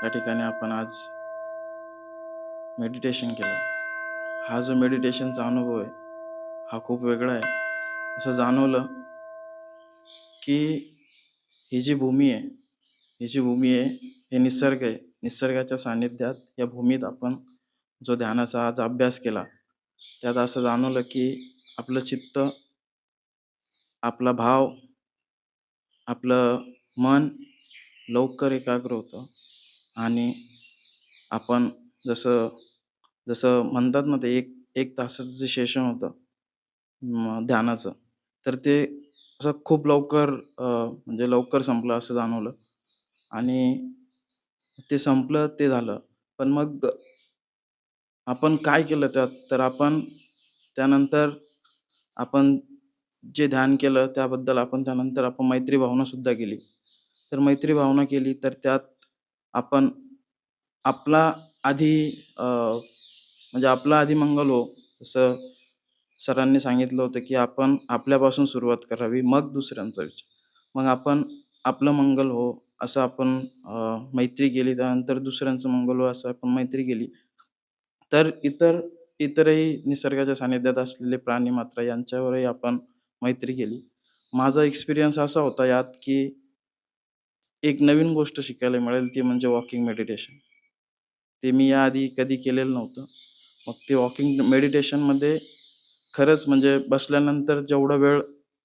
त्या ठिकाणी आपण आज मेडिटेशन केलं. हा जो मेडिटेशनचा अनुभव आहे हा खूप वेगळा आहे. असं जाणवलं की ही जी भूमी आहे ही जी भूमी आहे हे निसर्ग आहे. निसर्गाच्या सान्निध्यात या भूमीत आपण जो ध्यानाचा आज अभ्यास केला त्यात असं जाणवलं की आपलं चित्त आपला भाव आपलं मन लवकर एकाग्र होतं. आणि आपण जसं जसं म्हणतात ना ते एक एक तासाचं जे सेशन होतं ध्यानाचं. तर ते असं खूप लवकर म्हणजे लवकर संपलं असं जाणवलं. आणि ते संपलं ते झालं. पण मग आपण काय केलं त्यात? तर आपण त्यानंतर आपण जे ध्यान केलं त्याबद्दल आपण त्यानंतर आपण मैत्री भावना सुद्धा केली. तर मैत्री भावना केली तर त्यात आपण आपला आधी म्हणजे आपला आधी मंगल हो जसं सरांनी सांगितलं होतं की आपण आपल्यापासून सुरुवात करावी मग दुसऱ्यांचा विचार. मग आपण आपलं मंगल हो असं आपण मैत्री केली त्यानंतर दुसऱ्यांचं मंगल हो असं आपण मैत्री केली. तर इतर इतरही निसर्गाच्या सानिध्यात असलेले प्राणी मात्र यांच्यावरही आपण मैत्री केली. माझा एक्सपिरियन्स असा होता यात की एक नवीन गोष्ट शिकायला मिळेल ती म्हणजे वॉकिंग मेडिटेशन ते मी याआधी कधी केलेलं नव्हतं. मग ते वॉकिंग मेडिटेशनमध्ये खरंच म्हणजे बसल्यानंतर जेवढा वेळ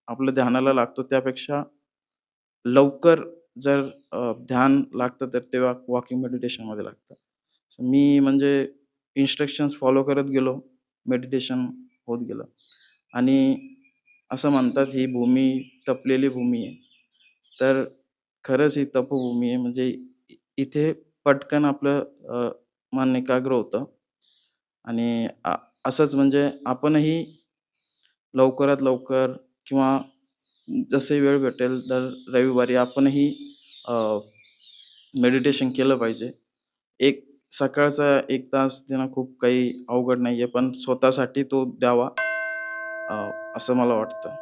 आपल्या ध्यानाला लागतो त्यापेक्षा लवकर जर ध्यान लागतं तर ते वॉकिंग मेडिटेशनमध्ये लागतं. मी म्हणजे इन्स्ट्रक्शन्स फॉलो करत गेलो मेडिटेशन होत गेलं. आणि असं म्हणतात ही भूमी तपलेली भूमी आहे. तर खरंच ही तपभूमी आहे. म्हणजे इ- इथे पटकन आपलं अ, मन एकाग्र होतं. आणि आ- असंच म्हणजे आपणही लवकरात लवकर किंवा जसे वेळ भेटेल तर रविवारी आपणही मेडिटेशन केलं पाहिजे. एक सकाळचा एक तास देणं खूप काही अवघड नाही आहे पण स्वतःसाठी तो द्यावा अ, असं मला वाटतं.